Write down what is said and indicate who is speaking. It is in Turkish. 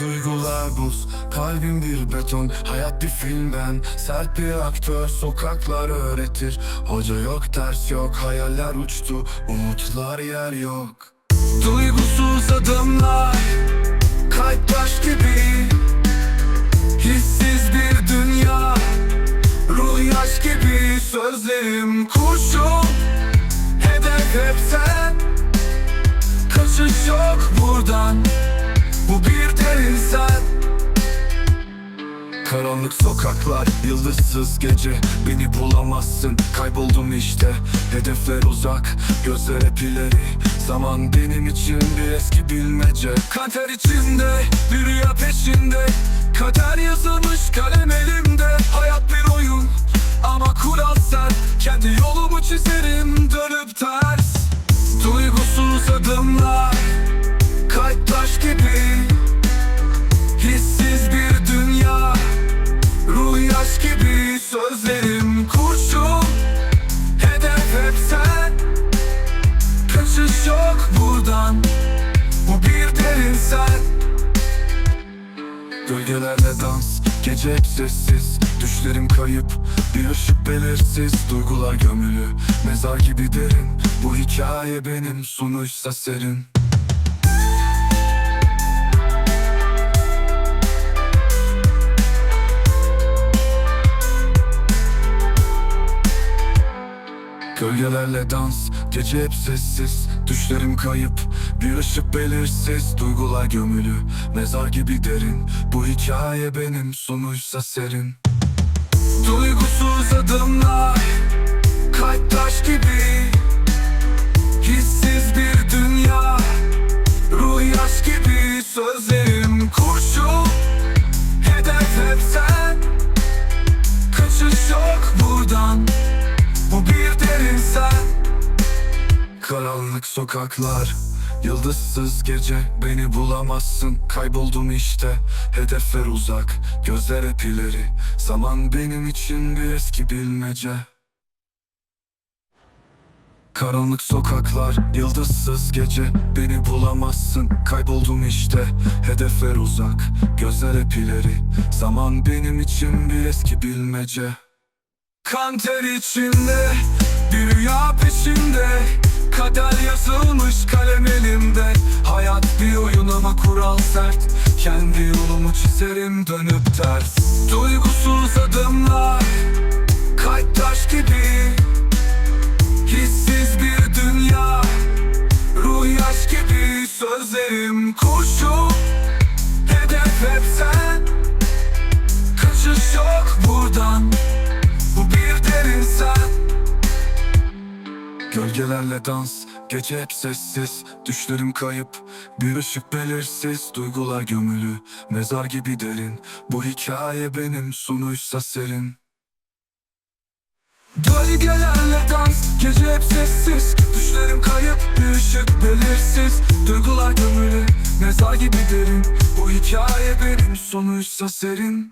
Speaker 1: Duygular buz, kalbim bir beton. Hayat bir film ben, sert bir aktör. Sokaklar öğretir, hoca yok ders yok. Hayaller uçtu, umutlar yer yok. Duygusuz adımlar, kalp taş gibi. Hissiz bir dünya, ruh yaş gibi. Sözlerim kurşun, hedef hep sen. Kaçış yok buradan Karanlık sokaklar, yıldızsız gece. Beni bulamazsın, kayboldum işte. Hedefler uzak, gözler hep ileri. Zaman benim için bir eski bilmece. Kanter içinde, bir rüya peşinde. Kader yazılmış kalem elimde. Hayat bir oyun Yaş gibi Sözlerim kurşun. Hedef hep sen. Kaçış yok buradan. Bu bir derin sen. Gölgelerle dans Gece hep sessiz. Düşlerim kayıp Bir ışık belirsiz. Duygular gömülü Mezar gibi derin. Bu hikaye benim Sunuşsa serin Gölgelerle dans, gece hep sessiz. Düşlerim kayıp, bir ışık belirsiz. Duygular gömülü, mezar gibi derin. Bu hikaye benim, sonuysa serin. Duygusuz adımlar, kalp taş gibi. Hissiz bir dünya, ruh yaş gibi. Sözlerim kurşun, hedef hep sen. Kaçış yok buradan. Bu bir sen. Karanlık sokaklar Yıldızsız gece Beni bulamazsın. Kayboldum işte Hedefler uzak Gözler hep ileri. Zaman benim için bir eski bilmece. Karanlık sokaklar, yıldızsız gece Beni bulamazsın, kayboldum işte Hedefler uzak, gözler hep ileri. Zaman benim için bir eski bilmece. Kan ter içinde Bir rüya peşinde Kader yazılmış kalem elimde. Hayat bir oyun ama kural sert. Kendi yolumu çizerim dönüp ters. Duygusuz adımlar Kalp taş gibi. Hissiz bir dünya Ruh yaş gibi. Sözlerim kurşun Hedef hep sen. Kaçış yok buradan Gölgelerle dans Gece hep sessiz. Düşlerim kayıp Bir ışık belirsiz. Duygular gömülü Mezar gibi derin. Bu hikaye benim Sonuysa serin. Gölgelerle dans Gece hep sessiz. Düşlerim kayıp Bir ışık belirsiz. Duygular gömülü Mezar gibi derin. Bu hikaye benim Sonuysa serin